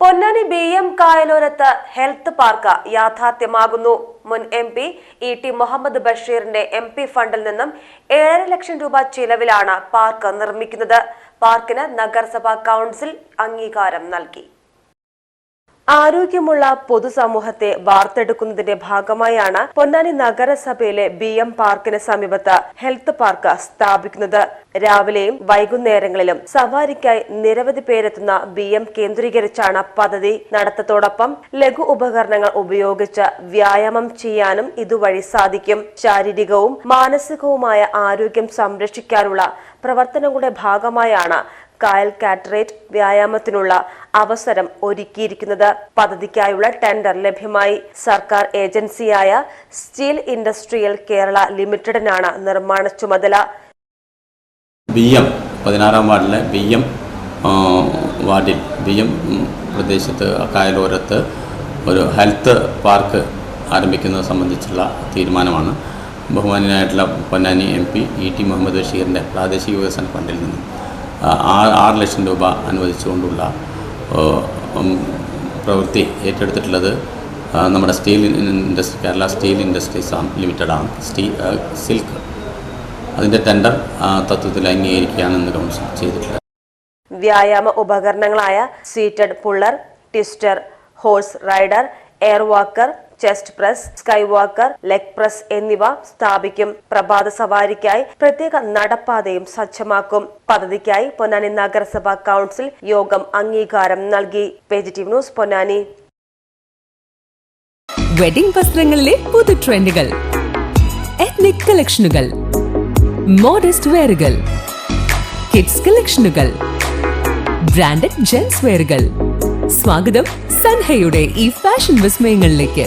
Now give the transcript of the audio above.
Ponnani B M കായലോരത്ത് health park യാഥാർത്ഥ്യമാകുന്നു. മുൻ M P E T Muhammad ബഷീറിന്റെ എം പി ഫണ്ടിൽ നിന്നും ഏഴര ലക്ഷം രൂപ ചിലവിലാണ് പാർക്ക് നിർമ്മിക്കുന്നത്. പാർക്കിന് നഗരസഭാ കൗൺസിൽ അംഗീകാരം നൽകി. ആരോഗ്യമുള്ള പൊതുസമൂഹത്തെ വാർത്തെടുക്കുന്നതിന്റെ ഭാഗമായാണ് പൊന്നാനി നഗരസഭയിലെ ബി എം പാർക്കിന് സമീപത്ത് ഹെൽത്ത് പാർക്ക് സ്ഥാപിക്കുന്നത്. രാവിലെയും വൈകുന്നേരങ്ങളിലും സവാരിക്കായി നിരവധി പേരെത്തുന്ന ബി എം കേന്ദ്രീകരിച്ചാണ് പദ്ധതി നടത്തത്തോടൊപ്പം ലഘു ഉപകരണങ്ങൾ ഉപയോഗിച്ച് വ്യായാമം ചെയ്യാനും ഇതുവഴി സാധിക്കും. ശാരീരികവും മാനസികവുമായ ആരോഗ്യം സംരക്ഷിക്കാനുള്ള പ്രവർത്തനങ്ങളുടെ ഭാഗമായാണ് കായൽ കാറ്ററേറ്റ് വ്യായാമത്തിനുള്ള അവസരം ഒരുക്കിയിരിക്കുന്നത്. പദ്ധതിക്കായുള്ള ടെൻഡർ ലഭ്യമായി. സർക്കാർ ഏജൻസിയായ സ്റ്റീൽ ഇൻഡസ്ട്രിയൽ കേരള ലിമിറ്റഡിനാണ് നിർമ്മാണ ചുമതല. ബി എം പതിനാറാം വാർഡിലെ ബി എം വാർഡിൽ ബി എം പ്രദേശത്ത് കായലോരത്ത് ഒരു ഹെൽത്ത് പാർക്ക് ആരംഭിക്കുന്നത് സംബന്ധിച്ചുള്ള തീരുമാനമാണ്. ബഹുമാനായിട്ടുള്ള Ponnani M P E T Muhammad ബഷീറിന്റെ പ്രാദേശിക വികസന ഫണ്ടിൽ നിന്നും. ആറ് ലക്ഷം രൂപ അനുവദിച്ചുകൊണ്ടുള്ള പ്രവൃത്തി ഏറ്റെടുത്തിട്ടുള്ളത് നമ്മുടെ steel industry Kerala steel industries ലിമിറ്റഡാണ്. സ്റ്റീ സിൽക്ക് അതിന്റെ ടെൻഡർ തത്വത്തിൽ അംഗീകരിക്കുകയാണെന്ന് കൗൺസിൽ ചെയ്തിട്ടുള്ളത്. വ്യായാമ ഉപകരണങ്ങളായ seated puller twister horse rider air walker chest press sky walker leg press എന്നിവ സ്ഥാപിക്കും. പ്രഭാത സവാരിക്കായി പ്രത്യേക നടപ്പാതയും സജ്ജമാക്കും. പദ്ധതിക്കായി പൊന്നാനി നഗരസഭാ കൗൺസിൽ യോഗം അംഗീകാരം നൽകി. വെജിറ്റീവ് ന്യൂസ് പൊന്നാനി. വെഡിംഗ് വസ്ത്രങ്ങളിലെ പുതു ട്രെൻഡുകൾ എത്നിക് കളക്ഷനുകൾ മോഡസ്റ്റ് വെയറുകൾ കിഡ്സ് കളക്ഷനുകൾ ബ്രാൻഡഡ് ജെൻസ് വെയറുകൾ സ്വാഗതം സൻഹയുടെ ഈ ഫാഷൻ വിസ്മയങ്ങളിലേക്ക്.